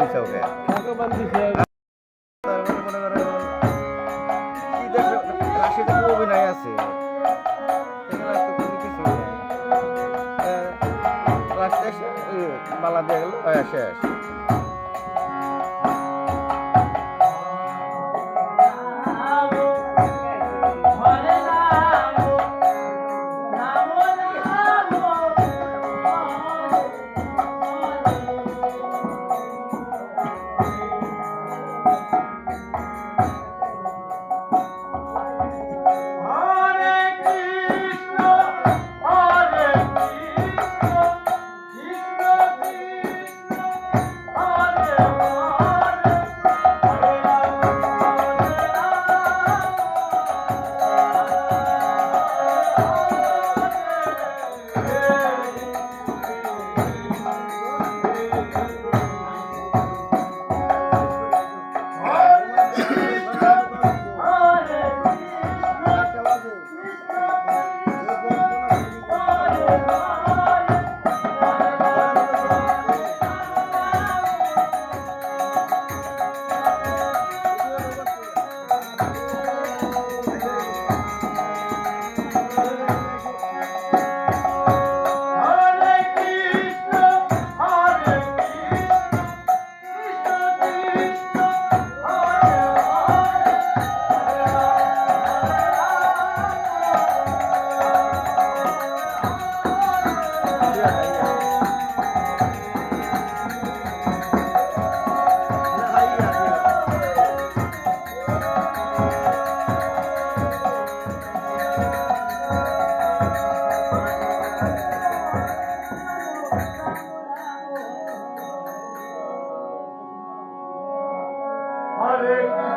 দিচ্ছে ওকে। অভিনয় আছে মালা দিয়ে গেল শেষ। Hare Krishna.